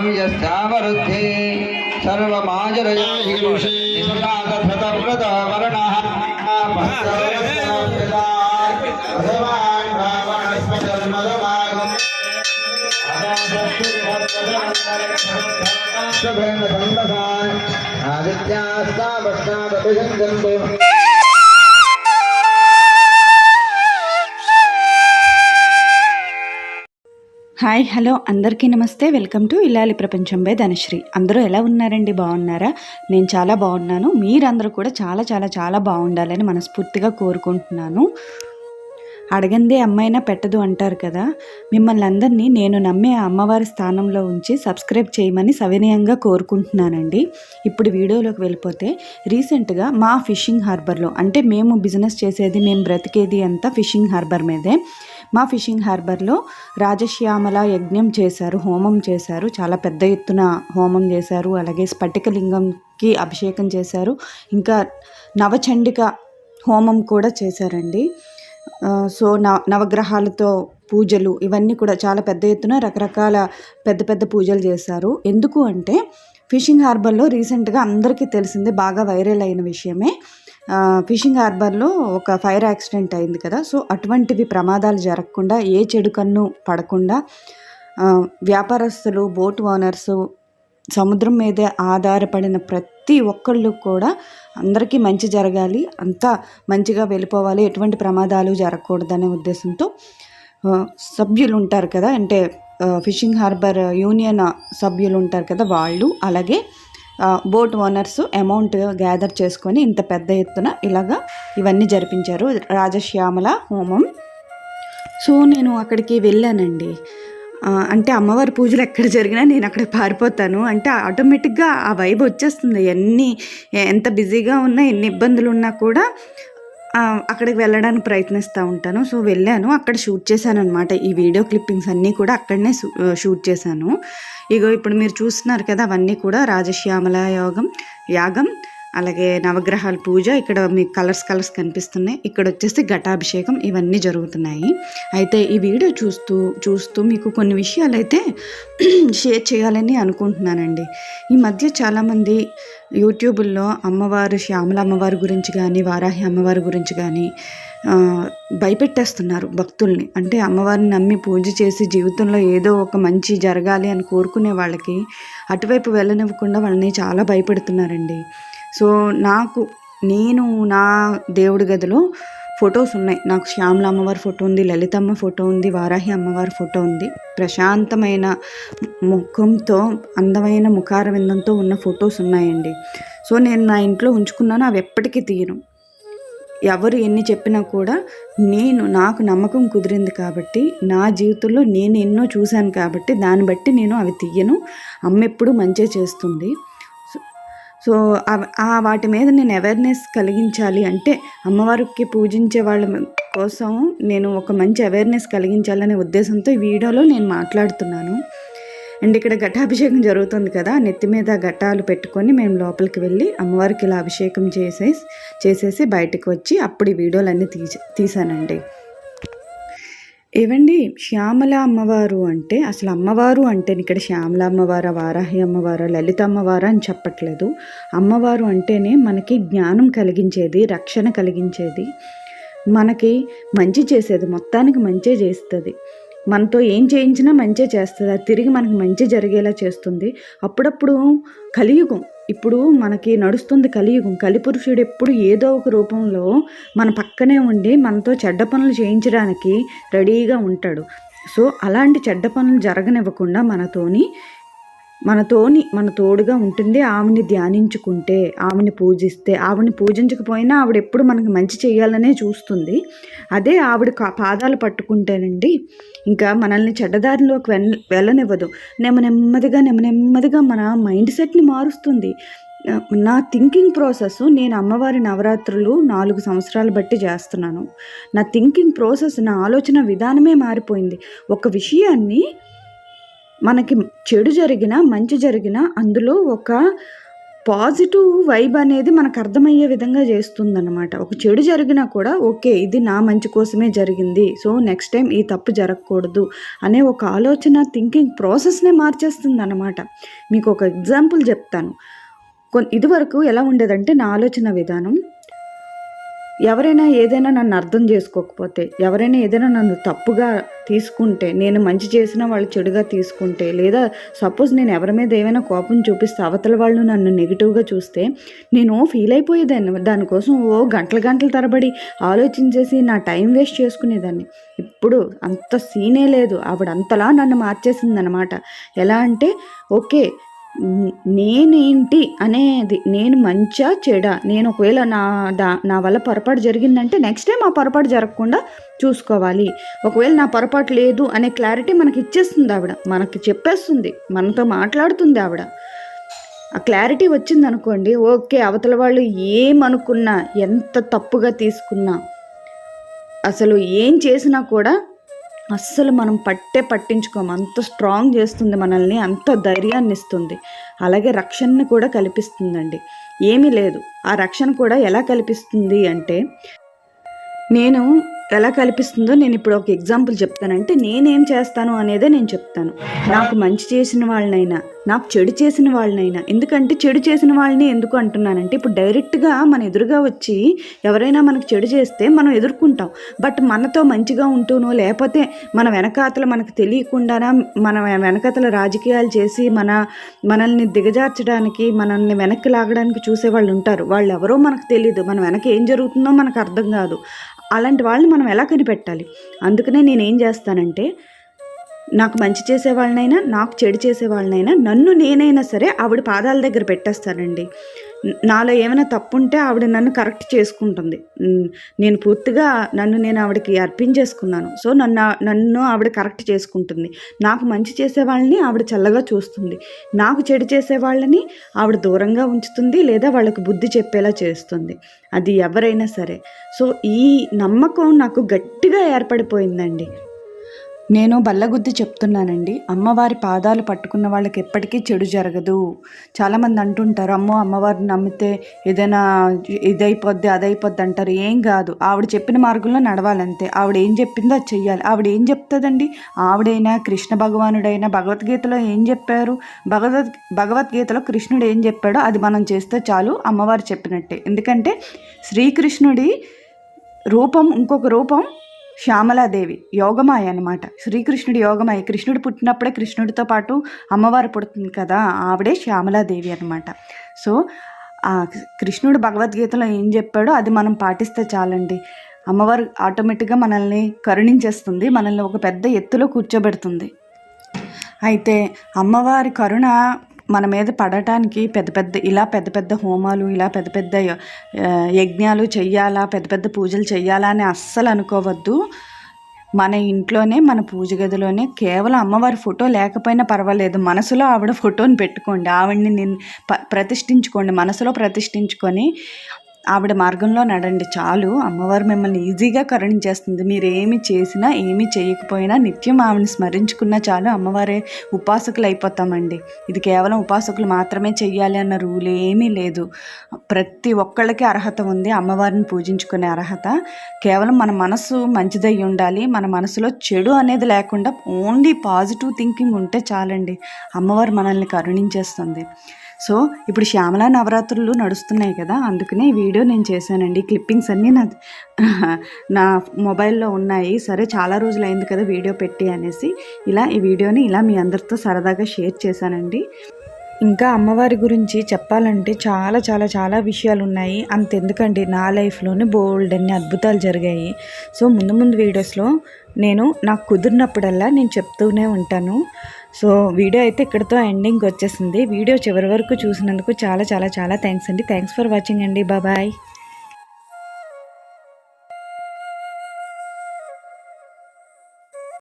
सर्वं यस्यावरुद्धे सर्वमाजरयातव्रतः वर्णः आदित्यास्तावस्तावभिषन्दन्तु hi hello అందరికీ నమస్తే. వెల్కమ్ టు ఇల్లాలి ప్రపంచం బై ధనశ్రీ. అందరూ ఎలా ఉన్నారండి? బాగున్నారా? నేను చాలా బాగున్నాను. మీరందరూ కూడా చాలా చాలా చాలా బాగుండాలని మనస్ఫూర్తిగా కోరుకుంటున్నాను. అడగందే అమ్మైనా పెట్టదు అంటారు కదా. మిమ్మల్ని అందరినీ నేను నమ్మే ఆ అమ్మవారి స్థానంలో ఉంచి సబ్స్క్రైబ్ చేయమని సవినయంగా కోరుకుంటున్నానండి. ఇప్పుడు వీడియోలోకి వెళ్ళిపోతే రీసెంట్గా మా ఫిషింగ్ హార్బర్లో అంటే మేము బిజినెస్ చేసేది మేము బ్రతికేది అంతా ఫిషింగ్ హార్బర్ మీదే. మా ఫిషింగ్ హార్బర్లో రాజశ్యామల యజ్ఞం చేశారు హోమం చేశారు చాలా పెద్ద ఎత్తున హోమం చేశారు అలాగే స్ఫటికలింగంకి అభిషేకం చేశారు ఇంకా నవచండిక హోమం కూడా చేశారండి. సో నవ నవగ్రహాలతో పూజలు ఇవన్నీ కూడా చాలా పెద్ద ఎత్తున రకరకాల పెద్ద పెద్ద పూజలు చేశారు. ఎందుకు అంటే ఫిషింగ్ హార్బర్లో రీసెంట్గా అందరికీ తెలిసిందే బాగా వైరల్ అయిన విషయమే. ఫిషింగ్ హార్బర్లో ఒక ఫైర్ యాక్సిడెంట్ అయింది కదా. సో అటువంటివి ప్రమాదాలు జరగకుండా ఏ చెడు కన్ను పడకుండా వ్యాపారస్తులు బోట్ ఓనర్స్ సముద్రం మీదే ఆధారపడిన ప్రతి ఒక్కళ్ళు కూడా అందరికీ మంచి జరగాలి అంతా మంచిగా వెళ్ళిపోవాలి ఎటువంటి ప్రమాదాలు జరగకూడదనే ఉద్దేశంతో సభ్యులు ఉంటారు కదా. అంటే ఫిషింగ్ హార్బర్ యూనియన్ సభ్యులు ఉంటారు కదా వాళ్ళు. అలాగే బోట్ ఓనర్స్ అమౌంట్ గ్యాదర్ చేసుకొని ఇంత పెద్ద ఎత్తున ఇలాగా ఇవన్నీ జరిపించారు. రాజశ్యామల హోమం. సో నేను అక్కడికి వెళ్ళానండి. అంటే అమ్మవారి పూజలు ఎక్కడ జరిగినా నేను అక్కడ పారిపోతాను. అంటే ఆటోమేటిక్గా ఆ వైబ్ వచ్చేస్తుంది. ఎన్ని ఎంత బిజీగా ఉన్నా ఎన్ని ఇబ్బందులు ఉన్నా కూడా అక్కడికి వెళ్ళడానికి ప్రయత్నిస్తూ ఉంటాను. సో వెళ్ళాను. అక్కడ షూట్ చేశాను అనమాట ఈ వీడియో క్లిప్పింగ్స్ అన్నీ కూడా అక్కడనే షూట్ చేశాను. ఇగో ఇప్పుడు మీరు చూస్తున్నారు కదా అవన్నీ కూడా రాజశ్యామల యోగం యాగం. అలాగే నవగ్రహాల పూజ ఇక్కడ మీకు కలర్స్ కలర్స్ కనిపిస్తున్నాయి. ఇక్కడ వచ్చేసి ఘటాభిషేకం ఇవన్నీ జరుగుతున్నాయి. అయితే ఈ వీడియో చూస్తూ చూస్తూ మీకు కొన్ని విషయాలు అయితే షేర్ చేయాలని అనుకుంటున్నానండి. ఈ మధ్య చాలామంది యూట్యూబుల్లో అమ్మవారు శ్యామల అమ్మవారి గురించి కానీ వారాహి అమ్మవారి గురించి కానీ భయపెట్టేస్తున్నారు భక్తుల్ని. అంటే అమ్మవారిని నమ్మి పూజ చేసి జీవితంలో ఏదో ఒక మంచి జరగాలి అని కోరుకునే వాళ్ళకి అటువైపు వెళ్ళనివ్వకుండా వాళ్ళని చాలా భయపెడుతున్నారండి. సో నాకు నేను నా దేవుడి గదిలో ఫొటోస్ ఉన్నాయి. నాకు శ్యామల అమ్మవారి ఫోటో ఉంది లలితమ్మ ఫోటో ఉంది వారాహి అమ్మవారి ఫోటో ఉంది. ప్రశాంతమైన ముఖంతో అందమైన ముఖార విందంతో ఉన్న ఫొటోస్ ఉన్నాయండి. సో నేను నా ఇంట్లో ఉంచుకున్నాను అవి ఎప్పటికీ తీయను. ఎవరు ఎన్ని చెప్పినా కూడా నేను నాకు నమ్మకం కుదిరింది కాబట్టి నా జీవితంలో నేను ఎన్నో చూశాను కాబట్టి దాన్ని బట్టి నేను అవి తీయను. అమ్మ ఎప్పుడు మంచి చేస్తుంది. సో ఆ వాటి మీద నేను అవేర్నెస్ కలిగించాలి అంటే అమ్మవారికి పూజించే వాళ్ళ కోసం నేను ఒక మంచి అవేర్నెస్ కలిగించాలనే ఉద్దేశంతో ఈ వీడియోలో నేను మాట్లాడుతున్నాను. అండ్ ఇక్కడ ఘటాభిషేకం జరుగుతుంది కదా నెత్తి మీద ఘటాలు పెట్టుకొని మేము లోపలికి వెళ్ళి అమ్మవారికి ఇలా అభిషేకం చేసేసి చేసేసి బయటకు వచ్చి అప్పుడు ఈ వీడియోలన్నీ తీసి తీసానండి. ఏవండి? శ్యామల అమ్మవారు అంటే అసలు అమ్మవారు అంటే ఇక్కడ శ్యామల అమ్మవార వారాహి అమ్మవార లలిత అమ్మవార అని చెప్పట్లేదు. అమ్మవారు అంటేనే మనకి జ్ఞానం కలిగించేది రక్షణ కలిగించేది. మనకి మంచి చేసేది మొత్తానికి మంచి చేస్తుంది. మనతో ఏం చేయించినా మంచి చేస్తుంది. అది తిరిగి మనకి మంచి జరిగేలా చేస్తుంది. అప్పుడప్పుడు కలియుగం ఇప్పుడు మనకి నడుస్తుంది కలియుగం. కలిపురుషుడు ఎప్పుడు ఏదో ఒక రూపంలో మన పక్కనే ఉండి మనతో చెడ్డ పనులు చేయించడానికి రెడీగా ఉంటాడు. సో అలాంటి చెడ్డ పనులు జరగనివ్వకుండా మనతోని మనతోని మన తోడుగా ఉంటుంది ఆమెని ధ్యానించుకుంటే ఆమెని పూజిస్తే. ఆవిని పూజించకపోయినా ఆవిడ ఎప్పుడు మనకి మంచి చేయాలనే చూస్తుంది. అదే ఆవిడ కా- పాదాలు పట్టుకుంటేనండి ఇంకా మనల్ని చెడ్డదారిలోకి వెల్ వెళ్ళనివ్వదు. నెమ్మ నెమ్మదిగా నెమ్మ నెమ్మదిగా మన మైండ్ సెట్ని మారుస్తుంది. నా థింకింగ్ ప్రాసెస్ నేను అమ్మవారి నవరాత్రులు నాలుగు సంవత్సరాలు బట్టి చేస్తున్నాను. నా థింకింగ్ ప్రాసెస్ నా ఆలోచన విధానమే మారిపోయింది. ఒక విషయాన్ని మనకి చెడు జరిగినా మంచి జరిగినా అందులో ఒక పాజిటివ్ వైబ్ అనేది మనకు అర్థమయ్యే విధంగా చేస్తుందన్నమాట. ఒక చెడు జరిగినా కూడా ఓకే ఇది నా మంచి కోసమే జరిగింది. సో నెక్స్ట్ టైం ఈ తప్పు జరగకూడదు అనే ఒక ఆలోచన థింకింగ్ ప్రాసెస్నే మార్చేస్తుంది అనమాట మీకు ఒక ఎగ్జాంపుల్ చెప్తాను. కొన్ ఇదివరకు ఎలా ఉండేదంటే నా ఆలోచన విధానం ఎవరైనా ఏదైనా నన్ను అర్థం చేసుకోకపోతే ఎవరైనా ఏదైనా నన్ను తప్పుగా తీసుకుంటే నేను మంచి చేసిన వాళ్ళు చెడుగా తీసుకుంటే లేదా సపోజ్ నేను ఎవరి మీద ఏమైనా కోపం చూపిస్తే అవతల వాళ్ళు నన్ను నెగిటివ్గా చూస్తే నేను ఫీల్ అయిపోయేదాన్ని. దానికోసం ఓ గంటల గంటల తరబడి ఆలోచించేసి నా టైం వేస్ట్ చేసుకునేదాన్ని. ఇప్పుడు అంత సీనే లేదు. ఆవిడ అంతలా నన్ను మార్చేసిందనమాట ఎలా అంటే ఓకే నేనేంటి అనేది నేను మంచా చెడా? నేను ఒకవేళ నా దా నా వల్ల పొరపాటు జరిగిందంటే నెక్స్ట్ టైం ఆ పొరపాటు జరగకుండా చూసుకోవాలి. ఒకవేళ నా పొరపాటు లేదు అనే క్లారిటీ మనకి ఇచ్చేస్తుంది ఆవిడ. మనకి చెప్పేస్తుంది. మనతో మాట్లాడుతుంది ఆవిడ. ఆ క్లారిటీ వచ్చింది అనుకోండి ఓకే అవతల వాళ్ళు ఏమనుకున్నా ఎంత తప్పుగా తీసుకున్నా అసలు ఏం చేసినా కూడా అస్సలు మనం పట్టే పట్టించుకోము. అంత స్ట్రాంగ్ చేస్తుంది మనల్ని అంత ధైర్యాన్ని ఇస్తుంది. అలాగే రక్షణని కూడా కల్పిస్తుందండి. ఏమీ లేదు. ఆ రక్షణ కూడా ఎలా కల్పిస్తుంది అంటే నేను ఎలా కల్పిస్తుందో నేను ఇప్పుడు ఒక ఎగ్జాంపుల్ చెప్తానంటే నేనేం చేస్తాను అనేదే నేను చెప్తాను. నాకు మంచి చేసిన వాళ్ళనైనా నాకు చెడు చేసిన వాళ్ళనైనా ఎందుకంటే చెడు చేసిన వాళ్ళని ఎందుకు అంటున్నానంటే ఇప్పుడు డైరెక్ట్గా మన ఎదురుగా వచ్చి ఎవరైనా మనకు చెడు చేస్తే మనం ఎదుర్కొంటాం. బట్ మనతో మంచిగా ఉంటూనో లేకపోతే మన వెనకాతల మనకు తెలియకుండానా మన వెనకాతల రాజకీయాలు చేసి మన మనల్ని దిగజార్చడానికి మనల్ని వెనక్కి లాగడానికి చూసే వాళ్ళు ఉంటారు. వాళ్ళు ఎవరో మనకు తెలియదు మన వెనక ఏం జరుగుతుందో మనకు అర్థం కాదు. అలాంటి వాళ్ళని మనం ఎలా కనిపెట్టాలి? అందుకనే నేను ఏం చేస్తానంటే నాకు మంచి చేసే వాళ్ళనైనా నాకు చెడు చేసే వాళ్ళనైనా నన్ను నేనైనా సరే ఆవిడ పాదాల దగ్గర పెట్టేస్తానండి. నాలో ఏమైనా తప్పు ఉంటే ఆవిడ నన్ను కరెక్ట్ చేసుకుంటుంది. నేను పూర్తిగా నన్ను నేను ఆవిడకి అర్పించేసుకున్నాను. సో నన్ను నన్ను ఆవిడ కరెక్ట్ చేసుకుంటుంది. నాకు మంచి చేసే వాళ్ళని ఆవిడ చల్లగా చూస్తుంది. నాకు చెడు చేసే వాళ్ళని ఆవిడ దూరంగా ఉంచుతుంది లేదా వాళ్ళకి బుద్ధి చెప్పేలా చేస్తుంది. అది ఎవరైనా సరే. సో ఈ నమ్మకం నాకు గట్టిగా ఏర్పడిపోయిందండి. నేను బల్లగుద్ది చెప్తున్నానండి. అమ్మవారి పాదాలు పట్టుకున్న వాళ్ళకి ఎప్పటికీ చెడు జరగదు. చాలామంది అంటుంటారు అమ్మో అమ్మవారిని నమ్మితే ఏదైనా ఇదైపోద్ది అదైపోద్ది అంటారు. ఏం కాదు. ఆవిడ చెప్పిన మార్గంలో నడవాలంతే. ఆవిడ ఏం చెప్పిందో అది చెయ్యాలి. ఆవిడ ఏం చెప్తుందండి? ఆవిడైనా కృష్ణ భగవానుడైనా భగవద్గీతలో ఏం చెప్పారు? భగవద్ భగవద్గీతలో కృష్ణుడు ఏం చెప్పాడో అది మనం చేస్తే చాలు అమ్మవారు చెప్పినట్టే. ఎందుకంటే శ్రీకృష్ణుడి రూపం ఇంకొక రూపం శ్యామలాదేవి యోగమాయ అన్నమాట. శ్రీకృష్ణుడి యోగమాయ. కృష్ణుడు పుట్టినప్పుడే కృష్ణుడితో పాటు అమ్మవారు పుడుతుంది కదా ఆవిడే శ్యామలాదేవి అనమాట సో కృష్ణుడు భగవద్గీతలో ఏం చెప్పాడో అది మనం పాటిస్తే చాలండి. అమ్మవారు ఆటోమేటిక్గా మనల్ని కరుణించేస్తుంది మనల్ని ఒక పెద్ద ఎత్తులో కూర్చోబెడుతుంది. అయితే అమ్మవారి కరుణ మన మీద పడటానికి పెద్ద పెద్ద ఇలా పెద్ద పెద్ద హోమాలు ఇలా పెద్ద పెద్ద యజ్ఞాలు చెయ్యాలా పెద్ద పెద్ద పూజలు చెయ్యాలా అని అస్సలు అనుకోవద్దు. మన ఇంట్లోనే మన పూజ గదిలోనే కేవలం అమ్మవారి ఫోటో లేకపోయినా పర్వాలేదు. మనసులో ఆవిడ ఫోటోని పెట్టుకోండి. ఆవిడని నేను ప ప్రతిష్ఠించుకోండి. మనసులో ప్రతిష్ఠించుకొని ఆవిడ మార్గంలో నడండి చాలు. అమ్మవారు మిమ్మల్ని ఈజీగా కరుణించేస్తుంది. మీరు ఏమి చేసినా ఏమి చేయకపోయినా నిత్యం ఆవిడని స్మరించుకున్నా చాలు. అమ్మవారే ఉపాసకులు అయిపోతామండి ఇది కేవలం ఉపాసకులు మాత్రమే చెయ్యాలి అన్న రూల్ ఏమీ లేదు. ప్రతి ఒక్కళ్ళకి అర్హత ఉంది. అమ్మవారిని పూజించుకునే అర్హత. కేవలం మన మనసు మంచిదై ఉండాలి. మన మనసులో చెడు అనేది లేకుండా ఓన్లీ పాజిటివ్ థింకింగ్ ఉంటే చాలండి. అమ్మవారు మనల్ని కరుణించేస్తుంది. సో ఇప్పుడు శ్యామల నవరాత్రులు నడుస్తున్నాయి కదా అందుకనే వీడియో నేను చేశానండి. క్లిప్పింగ్స్ అన్నీ నా నా మొబైల్లో ఉన్నాయి. సరే చాలా రోజులు అయింది కదా వీడియో పెట్టి అనేసి ఇలా ఈ వీడియోని ఇలా మీ అందరితో సరదాగా షేర్ చేశానండి. ఇంకా అమ్మవారి గురించి చెప్పాలంటే చాలా చాలా చాలా విషయాలు ఉన్నాయి. అంతెందుకండి నా లైఫ్లోనే బోల్డ్ అన్ని అద్భుతాలు జరిగాయి. సో ముందు ముందు వీడియోస్లో నేను నాకు కుదిరినప్పుడల్లా నేను చెప్తూనే ఉంటాను. సో వీడియో అయితే ఇక్కడితో ఎండింగ్ వచ్చేసింది. వీడియో చివరి వరకు చూసినందుకు చాలా చాలా చాలా థ్యాంక్స్ అండి. థ్యాంక్స్ ఫర్ వాచింగ్ అండి. బాబాయ్